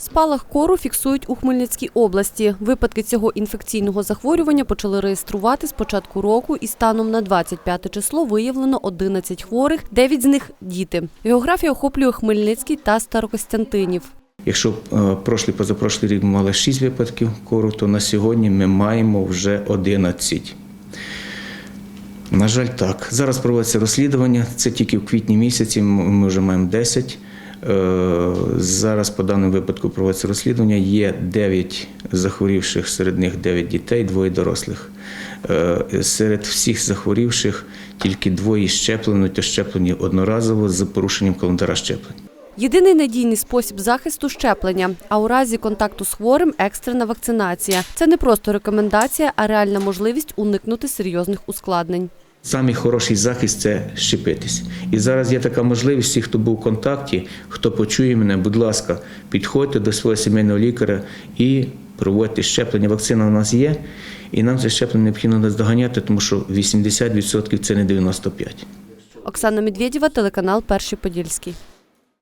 Спалах кору фіксують у Хмельницькій області. Випадки цього інфекційного захворювання почали реєструвати з початку року і станом на 25 число виявлено 11 хворих, 9 з них – діти. Географія охоплює Хмельницький та Старокостянтинів. Якщо е, прошлий позапрошлий рік ми мали 6 випадків кору, то на сьогодні ми маємо вже 11. На жаль, так. Зараз проводиться розслідування. Це тільки в квітні місяці. Ми вже маємо 10. Е, Зараз по даному випадку проводиться розслідування. Є 9 захворівших, серед них 9 дітей, двоє дорослих. Е, Серед всіх захворівших тільки двоє щеплені, то щеплені одноразово з порушенням календаря щеплень. Єдиний надійний спосіб захисту – щеплення, а у разі контакту з хворим – екстрена вакцинація. Це не просто рекомендація, а реальна можливість уникнути серйозних ускладнень. Самий хороший захист це щепитись. І зараз є така можливість, всі, хто був в контакті, хто почує мене, будь ласка, підходьте до свого сімейного лікаря і проводьте щеплення. Вакцина у нас є, і нам це щеплення необхідно наздоганяти, тому що 80% це не 95%. Оксана Медведєва, телеканал «Перший Подільський».